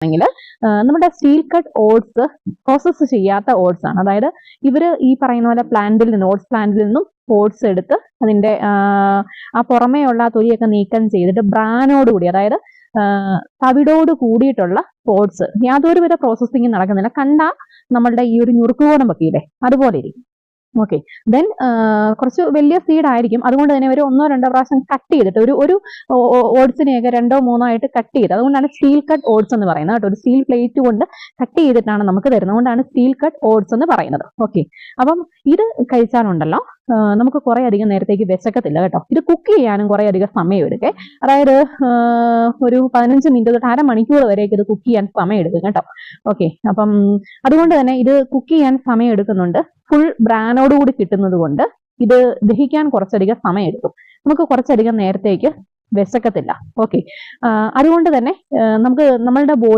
ആണെങ്കിൽ നമ്മുടെ steel cut oats process ചെയ്യാത്ത ഓട്സ് ആണ്. അതായത് ഇവർ ഈ പറയുന്ന പോലെ പ്ലാന്റിൽ നിന്ന് ഓട്സ് പ്ലാന്റിൽ നിന്നും ഓട്സ് എടുത്ത് അതിന്റെ ആ, പുറമേയുള്ള തൊലിയൊക്കെ നീക്കം ചെയ്തിട്ട് ബ്രാനോട് കൂടി അതായത് തവിടോട് കൂടിയിട്ടുള്ള ഓട്സ് യാതൊരുവിധ പ്രോസസ്സിങ് നടക്കുന്നില്ല. കണ്ട നമ്മളുടെ ഈ ഒരു ഞുറുക്കുകോണം വെക്കിയില്ലേ അതുപോലെ ഇരിക്കും. ഓക്കെ ദെൻ കുറച്ച് വലിയ സീഡ് ആയിരിക്കും. അതുകൊണ്ട് തന്നെ ഒരു ഒന്നോ രണ്ടോ പ്രാവശ്യം കട്ട് ചെയ്തിട്ട് ഒരു ഒരു ഓട്സിനെയൊക്കെ രണ്ടോ മൂന്നോ ആയിട്ട് കട്ട് ചെയ്ത്. അതുകൊണ്ടാണ് സ്റ്റീൽ കട്ട് ഓട്സ് എന്ന് പറയുന്നത് കേട്ടോ. ഒരു സ്റ്റീൽ പ്ലേറ്റ് കൊണ്ട് കട്ട് ചെയ്തിട്ടാണ് നമുക്ക് തരുന്നത്. അതുകൊണ്ടാണ് സ്റ്റീൽ കട്ട് ഓട്സ് എന്ന് പറയുന്നത്. ഓക്കെ അപ്പം ഇത് കഴിച്ചാലുണ്ടല്ലോ. നമുക്ക് കുറേ അധികം നേരത്തേക്ക് വിശക്കത്തില്ല കേട്ടോ. ഇത് കുക്ക് ചെയ്യാനും കുറേ അധികം സമയം എടുക്കേ അതായത് ഒരു പതിനഞ്ച് മിനിറ്റ് തൊട്ട് അരമണിക്കൂർ വരെയൊക്കെ ഇത് കുക്ക് ചെയ്യാൻ സമയം എടുക്കും കേട്ടോ. ഓക്കെ അപ്പം അതുകൊണ്ട് തന്നെ ഇത് കുക്ക് ചെയ്യാൻ സമയം എടുക്കുന്നുണ്ട് ഫുൾ ബ്രാനോട് കൂടി കിട്ടുന്നത് കൊണ്ട് ഇത് ദഹിക്കാൻ കുറച്ചധികം സമയം എടുക്കും നമുക്ക് കുറച്ചധികം നേരത്തേക്ക് വിശക്കത്തില്ല. ഓക്കെ അതുകൊണ്ട് തന്നെ നമുക്ക് നമ്മളുടെ ബോഡി